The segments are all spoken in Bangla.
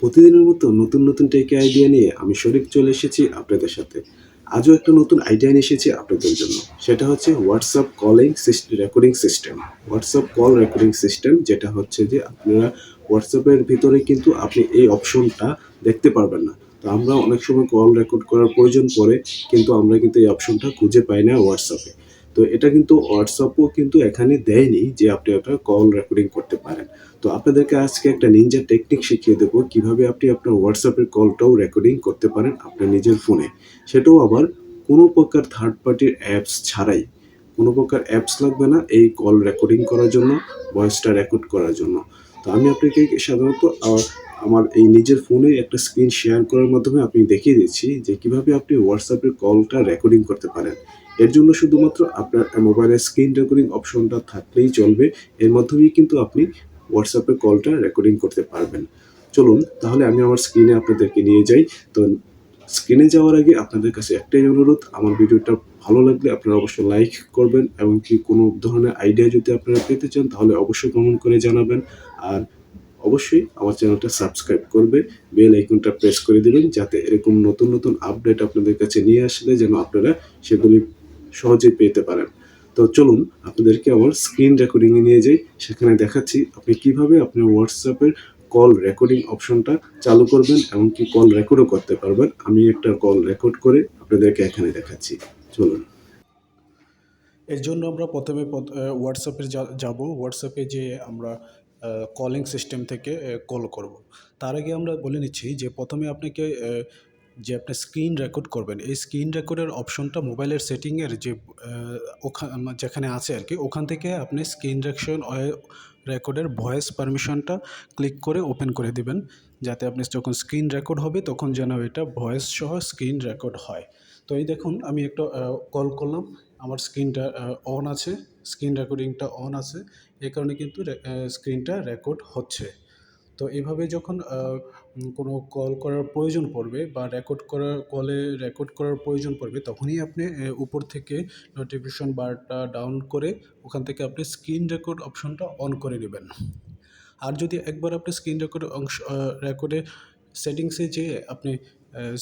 প্রতিদিনের মতো নতুন নতুন টেক আইডিয়া নিয়ে আমি শরীফ চলে এসেছি আপনাদের সাথে। আজও একটা নতুন আইডিয়া নিয়ে এসেছি আপনাদের জন্য। সেটা হচ্ছে WhatsApp calling recording system WhatsApp call recording system যেটা হচ্ছে যে আপনারা হোয়াটসঅ্যাপের ভিতরে কিন্তু আপনি এই অপশনটা দেখতে পারবেন না। তো আমরা অনেক সময় কল রেকর্ড করার প্রয়োজন পড়ে, কিন্তু আমরা কিন্তু এই অপশনটা খুঁজে পাই না হোয়াটসঅ্যাপে তো এটা কিন্তু হোয়াটসঅ্যাপও কিন্তু এখানে দেয়নি যে আপনি একটা কল রেকর্ডিং করতে পারেন। তো আপনাদেরকে আজকে একটা নিনজা টেকনিক শিখিয়ে দেবো, কীভাবে আপনি আপনার হোয়াটসঅ্যাপের কলটাও রেকর্ডিং করতে পারেন আপনার নিজের ফোনে সেটাও আবার কোনো প্রকার থার্ড পার্টির অ্যাপস ছাড়াই। কোনো প্রকার অ্যাপস লাগবে না এই কল রেকর্ডিং করার জন্য ভয়েসটা রেকর্ড করার জন্য। তো আমি আপনাকে সাধারণত আমার এই নিজের ফোনে একটা স্ক্রিন শেয়ার করার মাধ্যমে আপনি দেখিয়ে দিচ্ছি যে কীভাবে আপনি হোয়াটসঅ্যাপের কলটা রেকর্ডিং করতে পারেন। এর জন্য শুধুমাত্র আপনার মোবাইলের স্ক্রিন রেকর্ডিং অপশনটা থাকলেই চলবে। এর মাধ্যমেই কিন্তু আপনি হোয়াটসঅ্যাপে কলটা রেকর্ডিং করতে পারবেন। চলুন, তাহলে আমি আমার স্ক্রিনে আপনাদেরকে নিয়ে যাই। তো স্ক্রিনে যাওয়ার আগে আপনাদের কাছে একটাই অনুরোধ, আমার ভিডিওটা ভালো লাগলে আপনারা অবশ্যই লাইক করবেন এবং কি কোনো ধরনের আইডিয়া যদি আপনারা পেতে চান, তাহলে অবশ্যই কমেন্ট করে জানাবেন। আর অবশ্যই আমার চ্যানেলটা সাবস্ক্রাইব করবে বেল আইকনটা প্রেস করে দিবেন, যাতে এরকম নতুন নতুন আপডেট আপনাদের কাছে নিয়ে আসলে যেন আপনারা সেগুলি সহজেই পেতে পারেন। তো চলুন, আপনাদেরকে আমার স্ক্রিন রেকর্ডিংয়ে নিয়ে যাই। সেখানে দেখাচ্ছি আপনি কীভাবে আপনার হোয়াটসঅ্যাপের কল রেকর্ডিং অপশনটা চালু করবেন এমনকি কল রেকর্ডও করতে পারবেন। আমি একটা কল রেকর্ড করে আপনাদেরকে এখানে দেখাচ্ছি। চলুন। এর জন্য আমরা প্রথমে হোয়াটসঅ্যাপে যাব। হোয়াটসঅ্যাপে যে আমরা কলিং সিস্টেম থেকে কল করব। তার আগে আমরা বলে নিচ্ছি যে প্রথমে আপনাকে যে আপনি স্ক্রিন রেকর্ড করবেন, এই স্ক্রিন রেকর্ডের অপশনটা মোবাইলের সেটিংয়ের যে ওখানে যেখানে আছে আর কি, ওখান থেকে আপনি স্ক্রিন রেকশন রেকর্ডের ভয়েস পারমিশনটা ক্লিক করে ওপেন করে দিবেন, যাতে আপনি যখন স্ক্রিন রেকর্ড হবে, তখন যেন এটা ভয়েস সহ স্ক্রিন রেকর্ড হয়। তো এই দেখুন, আমি একটা কল করলাম, আমার স্ক্রিনটা অন আছে স্ক্রিন রেকর্ডিংটা অন আছে, এই কারণে কিন্তু স্ক্রিনটা রেকর্ড হচ্ছে। তো এভাবে যখন কোনো কল করার প্রয়োজন পড়বে বা রেকর্ড করার, কলে রেকর্ড করার প্রয়োজন পড়বে, তখনই আপনি উপর থেকে নোটিফিকেশন বারটা ডাউন করে ওখান থেকে আপনি স্ক্রিন রেকর্ড অপশনটা অন করে নেবেন। আর যদি একবার আপনি স্ক্রিন রেকর্ড অংশ রেকর্ডে সেটিংসে যেয়ে আপনি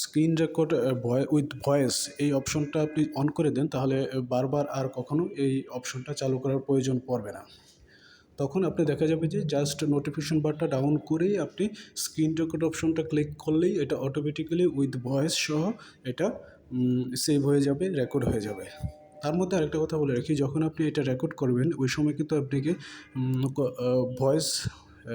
স্ক্রিন রেকর্ড উইথ ভয়েস এই অপশনটা আপনি অন করে দেন, তাহলে বারবার আর কখনো এই অপশনটা চালু করার প্রয়োজন পড়বে না। তখন আপনি দেখা যাবে যে জাস্ট নোটিফিকেশন বারটা ডাউন করেই আপনি স্ক্রিন রেকর্ড অপশনটা ক্লিক করলেই এটা অটোমেটিক্যালি উইথ ভয়েস সহ এটা সেভ হয়ে যাবে রেকর্ড হয়ে যাবে। তার মধ্যে আরেকটা কথা বলে রাখি, যখন আপনি এটা রেকর্ড করবেন, ওই সময় কিন্তু আপনাকে ভয়েস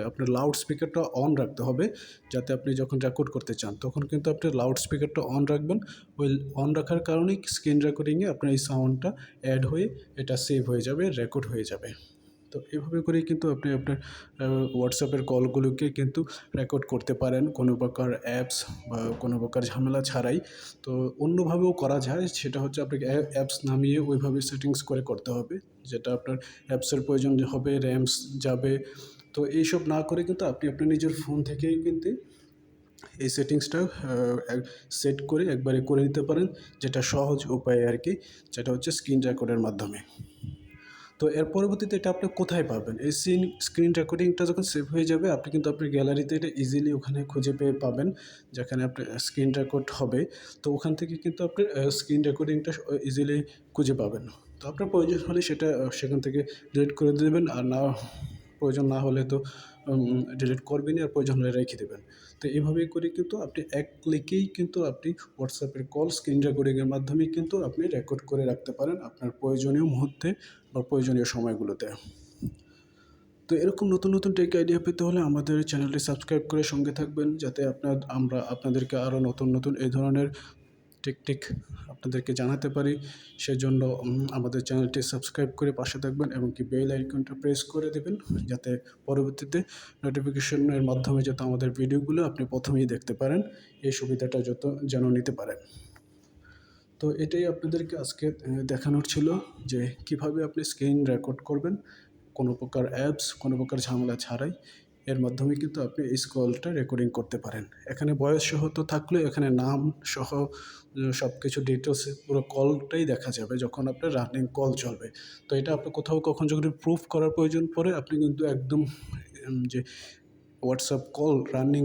আপনার লাউড স্পিকারটা অন রাখতে হবে, যাতে আপনি যখন রেকর্ড করতে চান, তখন কিন্তু আপনি লাউড স্পিকারটা অন রাখবেন। ওই অন রাখার কারণেই স্ক্রিন রেকর্ডিংয়ে আপনার এই সাউন্ডটা অ্যাড হয়ে এটা সেভ হয়ে যাবে রেকর্ড হয়ে যাবে। তো এভাবে করেই কিন্তু আপনি আপনার হোয়াটসঅ্যাপের কলগুলোকে কিন্তু রেকর্ড করতে পারেন কোনো প্রকার অ্যাপস বা কোনো প্রকার ঝামেলা ছাড়াই। তো অন্যভাবেও করা যায়, সেটা হচ্ছে আপনাকে অ্যাপস নামিয়ে ওইভাবে সেটিংস করে করতে হবে, যেটা আপনার অ্যাপসের প্রয়োজন হবে র্যামস যাবে। তো এইসব না করে কিন্তু আপনি আপনার নিজের ফোন থেকেই কিন্তু এই সেটিংসটা সেট করে একবারে করে নিতে পারেন, যেটা সহজ উপায় আর কি, যেটা হচ্ছে স্ক্রিন রেকর্ডের মাধ্যমে। তো এর পরবর্তীতে এটা আপনি কোথায় পাবেন? এই সিন স্ক্রিন রেকর্ডিংটা যখন সেভ হয়ে যাবে, আপনি কিন্তু আপনার গ্যালারিতে এটা ইজিলি ওখানে খুঁজে পেয়ে পাবেন, যেখানে আপনার স্ক্রিন রেকর্ড হবে। তো ওখান থেকে কিন্তু আপনি স্ক্রিন রেকর্ডিংটা ইজিলি খুঁজে পাবেন। তো আপনার প্রয়োজন হলে সেটা সেখান থেকে ডিলিট করে দেবেন, আর না প্রয়োজন না হলে তো ডিলিট করবেনই আর প্রয়োজন হলে রেখে দেবেন। তো এইভাবেই করে কিন্তু আপনি এক ক্লিকেই কিন্তু আপনি হোয়াটসঅ্যাপের কল স্ক্রিন রেকর্ডিংয়ের মাধ্যমে কিন্তু আপনি রেকর্ড করে রাখতে পারেন আপনার প্রয়োজনীয় মুহূর্তে বা প্রয়োজনীয় সময়গুলোতে। তো এরকম নতুন নতুন টেক আইডিয়া পেতে হলে আমাদের চ্যানেলটি সাবস্ক্রাইব করে সঙ্গে থাকবেন, যাতে আপনার, আমরা আপনাদেরকে আরও নতুন নতুন এই ধরনের টেকনিক আপনাদেরকে জানাতে পারি। সেজন্য আমাদের চ্যানেলটি সাবস্ক্রাইব করে পাশে থাকবেন এবং কি বেল আইকনটা প্রেস করে দেবেন যাতে পরবর্তীতে নোটিফিকেশনের মাধ্যমে যাতে আমাদের ভিডিওগুলো আপনি প্রথমেই দেখতে পারেন। এই সুবিধাটা যত যেন নিতে পারেন। তো এটাই আপনাদেরকে আজকে দেখানোর ছিল যে কীভাবে আপনি স্ক্রিন রেকর্ড করবেন। কোনো প্রকার অ্যাপস, কোনো প্রকার ঝামেলা ছাড়াই। এর মাধ্যমে কিন্তু আপনি এই কলটা রেকর্ডিং করতে পারেন। এখানে বয়স সহ তো থাকলেও এখানে নাম সহ সব কিছু ডিটেলস পুরো কলটাই দেখা যাবে যখন আপনার রানিং কল চলবে। তো এটা আপনি কোথাও কখন যখন প্রুফ করার প্রয়োজন পড়ে, আপনি কিন্তু একদম যে হোয়াটসঅ্যাপ কল রানিং